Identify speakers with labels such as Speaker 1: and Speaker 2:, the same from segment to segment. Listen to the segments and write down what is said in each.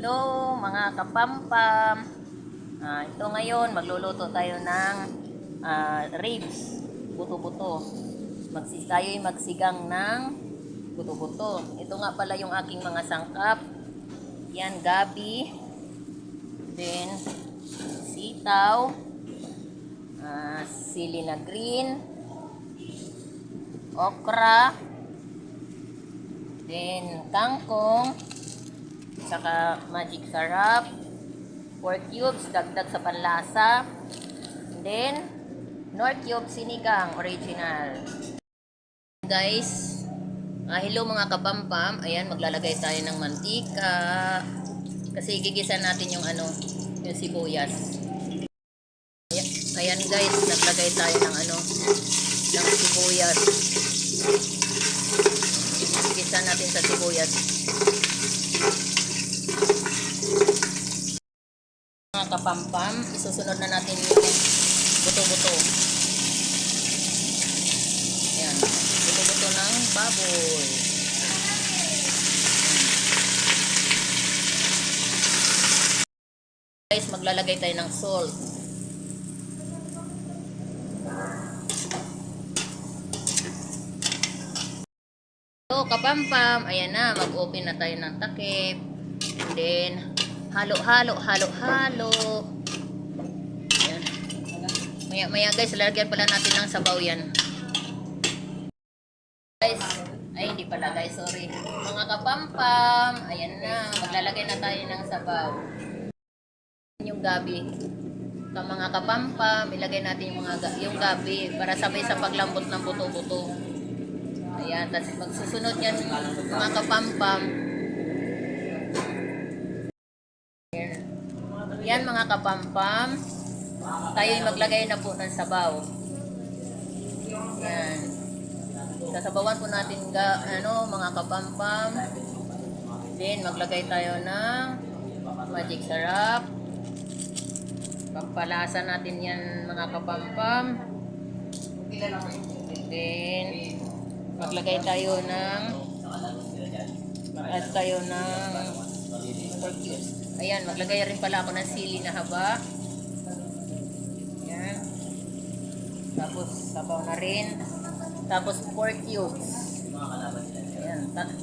Speaker 1: Hello mga kapampam. Ah, ito ngayon magluluto tayo ng ah, ribs, buto-buto. Magsi tayo'y magsigang ng buto-buto. Ito nga pala yung aking mga sangkap. Yan gabi. Then sitaw. Ah, sili na green. Okra. Then kangkong saka magic sarap, pork cubes, dagdag sa panlasa, and then, nor cube sinigang, original. Guys, ah, hello mga kapampam, ayan, maglalagay tayo ng mantika, kasi gigisa natin yung ano, yung sibuyas. Ayan, ayan guys, naglagay tayo ng ano, ng sibuyas. Gigisa natin sa sibuyas. Kapampam, isusunod na natin yung buto-buto. Ayan, buto-buto ng baboy. Guys, maglalagay tayo ng salt. So, kapampam, ayan na, mag-open na tayo ng takip. And then, halo, halo, halo, halo. Ayan. Maya, maya guys, lalagyan pala natin ng sabaw yan. Guys, ay hindi pala guys, sorry. Mga kapampam, ayan na, maglalagay na tayo ng sabaw. Yung gabi. Ka mga kapampam, ilagay natin yung mga ga- yung gabi para sabay sa paglambot ng buto-buto. Ayan, tapos magsusunod yan mga kapampam. Kapampam. Tayo maglagay na po ng sabaw. Yan. Sasabawan po natin ga, ano, mga kapampam. Then maglagay tayo ng magic sarap. Pampalasa natin yan mga kapampam. Then maglagay tayo ng mag-add tayo ng pork cubes. Ayan, maglagay rin pala ako ng sili na haba. Ayan. Tapos, sabaw na rin. Tapos, pork cubes. Ayan. Ta-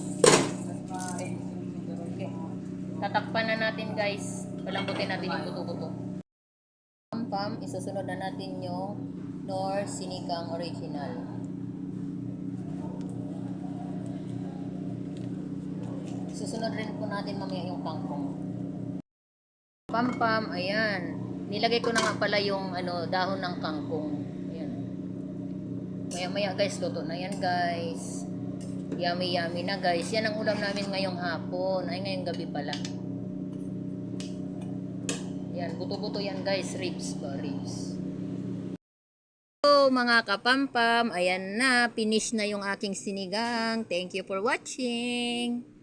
Speaker 1: okay. Tatakpan na natin guys. Palambutin natin yung buto-buto. Pam, isusunod na natin yung Nor Sinigang Original. Susunod rin po natin mamaya yung kangkong. Pam-pam, ayan. Nilagay ko na nga pala yung ano, dahon ng kangkong. Ayan. Maya-maya guys, luto na yan guys. Yummy yummy na guys. Yan ang ulam namin ngayong hapon. Ay, ngayong gabi pala. Yan, buto-buto yan guys. Ribs ba? Ribs. So, mga kapampam, ayan na. Finish na yung aking sinigang. Thank you for watching.